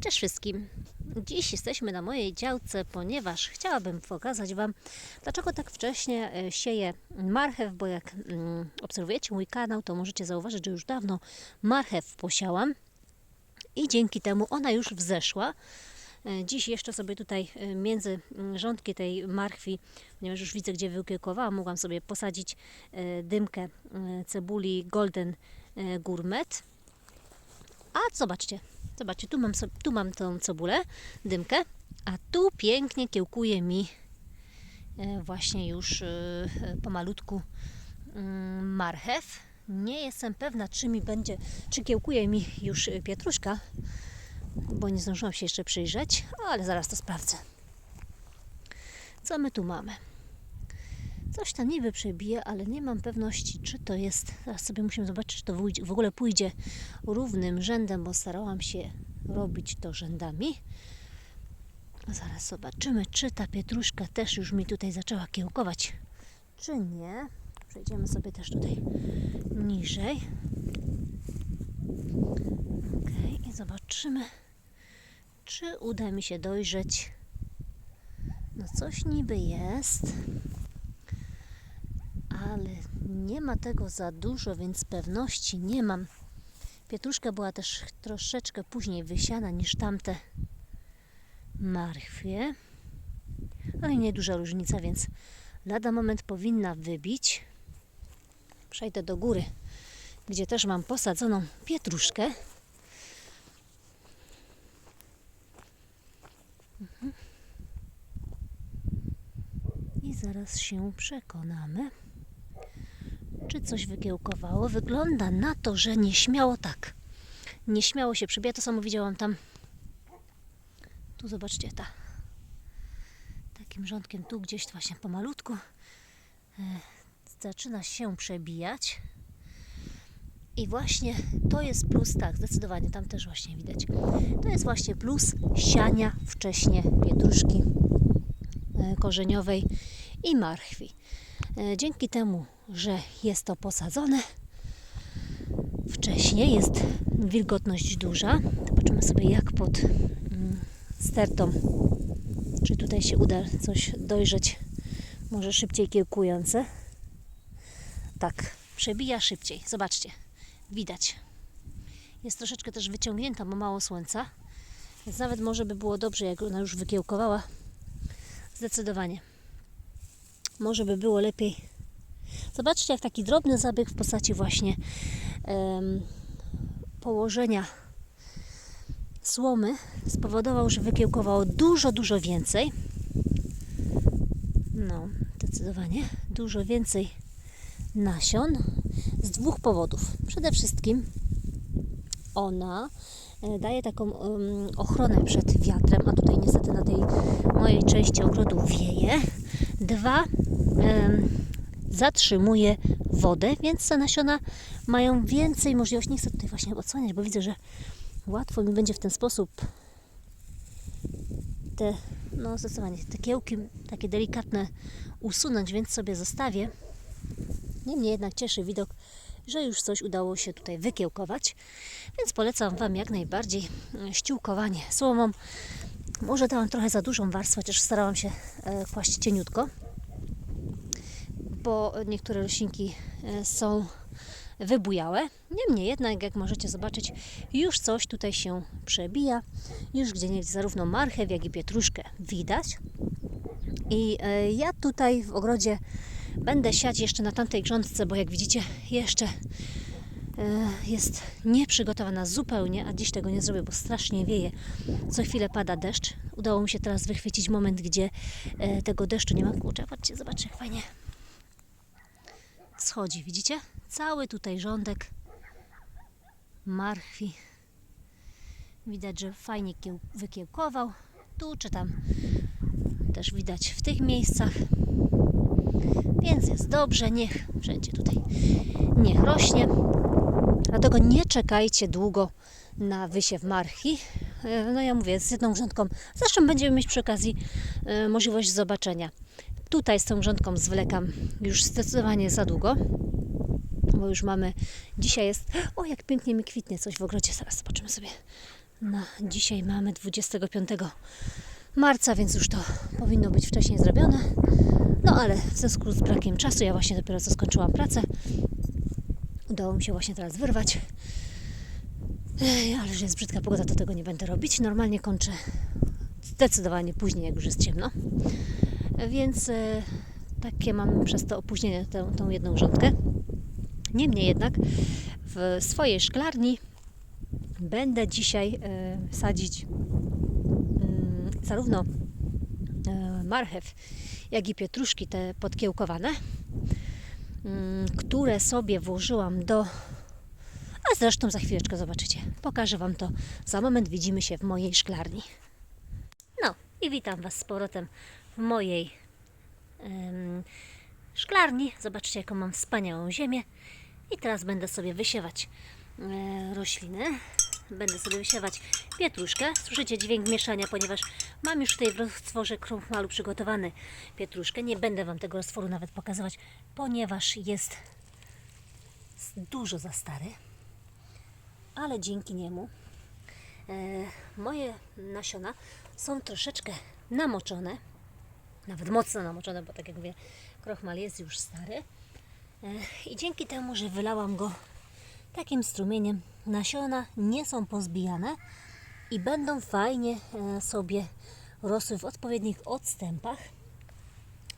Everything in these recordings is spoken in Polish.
Cześć wszystkim. Dziś jesteśmy na mojej działce, ponieważ chciałabym pokazać Wam, dlaczego tak wcześnie e, sieję marchew, bo jak mm, obserwujecie mój kanał, to możecie zauważyć, że już dawno marchew posiałam i dzięki temu ona już wzeszła. E, Dziś jeszcze sobie tutaj e, między mm, rządki tej marchwi, ponieważ już widzę, gdzie wykiełkowałam, mogłam sobie posadzić dymkę cebuli Golden Gourmet. A zobaczcie, zobaczcie, tu mam, tu mam tą cebulę, dymkę, a tu pięknie kiełkuje mi e, właśnie już e, pomalutku mm, marchew. Nie jestem pewna, czy mi będzie, czy kiełkuje mi już e, pietruszka, bo nie zdążyłam się jeszcze przyjrzeć, ale zaraz to sprawdzę. Co my tu mamy? Coś tam niby przebije, ale nie mam pewności, czy to jest. Teraz sobie musimy zobaczyć, czy to w ogóle pójdzie równym rzędem, bo starałam się robić to rzędami. Zaraz zobaczymy, czy ta pietruszka też już mi tutaj zaczęła kiełkować, czy nie. Przejdziemy sobie też tutaj niżej. Ok, i zobaczymy, czy uda mi się dojrzeć. No coś niby jest ale nie ma tego za dużo, więc pewności nie mam. Pietruszka była też troszeczkę później wysiana niż tamte marchwie, ale nie duża różnica, więc lada moment powinna wybić. Przejdę do góry, gdzie też mam posadzoną pietruszkę. Mhm. I zaraz się przekonamy czy coś wykiełkowało. Wygląda na to, że nieśmiało tak. Nieśmiało się przebija. To samo widziałam tam. Tu zobaczcie, ta. Takim rządkiem tu gdzieś właśnie pomalutku e, zaczyna się przebijać. I właśnie to jest plus, tak, zdecydowanie, tam też właśnie widać. To jest właśnie plus siania wcześnie pietruszki e, korzeniowej i marchwi. E, Dzięki temu, że jest to posadzone wcześniej, jest wilgotność duża. Zobaczymy sobie jak pod mm, stertą, czy tutaj się uda coś dojrzeć, może szybciej kiełkujące. Tak, przebija szybciej. Zobaczcie, widać. Jest troszeczkę też wyciągnięta, bo mało słońca, więc nawet może by było dobrze, jak ona już wykiełkowała. Zdecydowanie może by było lepiej. Zobaczcie, jak taki drobny zabieg w postaci właśnie em, położenia słomy spowodował, że wykiełkowało dużo, dużo więcej. No, zdecydowanie dużo więcej nasion z dwóch powodów. Przede wszystkim ona e, daje taką ochronę przed wiatrem, a tutaj niestety na tej mojej części ogrodu wieje. Dwa, zatrzymuje wodę, więc te nasiona mają więcej możliwości. Nie chcę tutaj właśnie odsłaniać, bo widzę, że łatwo mi będzie w ten sposób te, no zdecydowanie, te kiełki takie delikatne usunąć, więc sobie zostawię. Niemniej jednak cieszy widok, że już coś udało się tutaj wykiełkować, więc polecam Wam jak najbardziej ściółkowanie słomą. Może dałam trochę za dużą warstwę, chociaż starałam się e, kłaść cieniutko, bo niektóre roślinki e, są wybujałe. Niemniej jednak, jak możecie zobaczyć, już coś tutaj się przebija. Już gdzie niegdzie zarówno marchew, jak i pietruszkę widać. I e, ja tutaj w ogrodzie będę siać jeszcze na tamtej grządce, bo jak widzicie, jeszcze e, jest nieprzygotowana zupełnie, a dziś tego nie zrobię, bo strasznie wieje. Co chwilę pada deszcz. Udało mi się teraz wychwycić moment, gdzie tego deszczu nie ma. Kurczę, patrzcie, zobaczcie, fajnie schodzi, widzicie? Cały tutaj rządek marchwi. Widać, że fajnie kieł- wykiełkował. Tu czy tam też widać w tych miejscach. Więc jest dobrze, niech wszędzie tutaj niech rośnie. Dlatego nie czekajcie długo na wysiew marchi. E, No ja mówię, z jedną grządką. Zresztą będziemy mieć przy okazji e, możliwość zobaczenia. Tutaj z tą grządką zwlekam już zdecydowanie za długo, bo już mamy, dzisiaj jest, o jak pięknie mi kwitnie coś w ogrodzie, zaraz zobaczymy sobie No, dzisiaj mamy 25 marca, więc już to powinno być wcześniej zrobione. No ale w związku z brakiem czasu, ja właśnie dopiero co skończyłam pracę. Udało mi się właśnie teraz wyrwać. Ej, ale że jest brzydka pogoda, to tego nie będę robić. Normalnie kończę zdecydowanie później, jak już jest ciemno. Więc e, takie mam przez to opóźnienie, tę, tą jedną rządkę. Niemniej jednak w swojej szklarni będę dzisiaj e, sadzić mm, zarówno e, marchew, jak i pietruszki te podkiełkowane, mm, które sobie włożyłam do. A zresztą za chwileczkę zobaczycie. Pokażę Wam to za moment. Widzimy się w mojej szklarni. I witam Was z powrotem w mojej em, szklarni. Zobaczcie, jaką mam wspaniałą ziemię. I teraz będę sobie wysiewać e, rośliny. Będę sobie wysiewać pietruszkę. Słyszycie dźwięk mieszania, ponieważ mam już tutaj w roztworze krummalu przygotowany pietruszkę. Nie będę Wam tego roztworu nawet pokazywać, ponieważ jest dużo za stary. Ale dzięki niemu e, moje nasiona są troszeczkę namoczone. Nawet mocno namoczone, bo tak jak mówię, krochmal jest już stary. E, I dzięki temu, że wylałam go takim strumieniem, nasiona nie są pozbijane i będą fajnie e, sobie rosły w odpowiednich odstępach.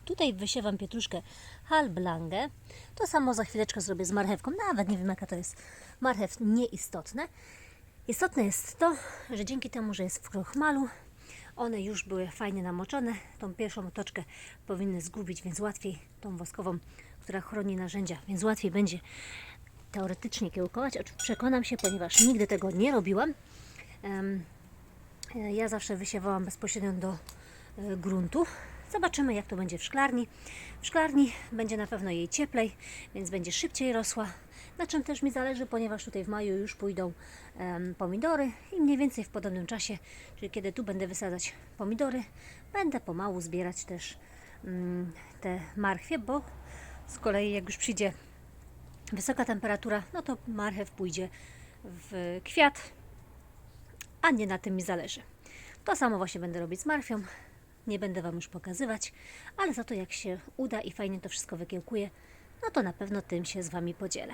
Tutaj wysiewam pietruszkę halblange. To samo za chwileczkę zrobię z marchewką. Nawet nie wiem jaka to jest marchew, nieistotne. Istotne jest to, że dzięki temu, że jest w krochmalu, one już były fajnie namoczone. Tą pierwszą otoczkę powinny zgubić, więc łatwiej tą woskową, która chroni narzędzia, więc łatwiej będzie teoretycznie kiełkować. Przekonam się, ponieważ nigdy tego nie robiłam. E, Ja zawsze wysiewałam bezpośrednio do e, gruntu. Zobaczymy, jak to będzie w szklarni. W szklarni będzie na pewno jej cieplej, więc będzie szybciej rosła. Na czym też mi zależy, ponieważ tutaj w maju już pójdą em, pomidory i mniej więcej w podobnym czasie, czyli kiedy tu będę wysadzać pomidory, będę pomału zbierać też mm, te marchwie, bo z kolei jak już przyjdzie wysoka temperatura, no to marchew pójdzie w kwiat, a nie na tym mi zależy. To samo właśnie będę robić z marfią. Nie będę Wam już pokazywać, ale za to jak się uda i fajnie to wszystko wykiełkuje, no to na pewno tym się z Wami podzielę.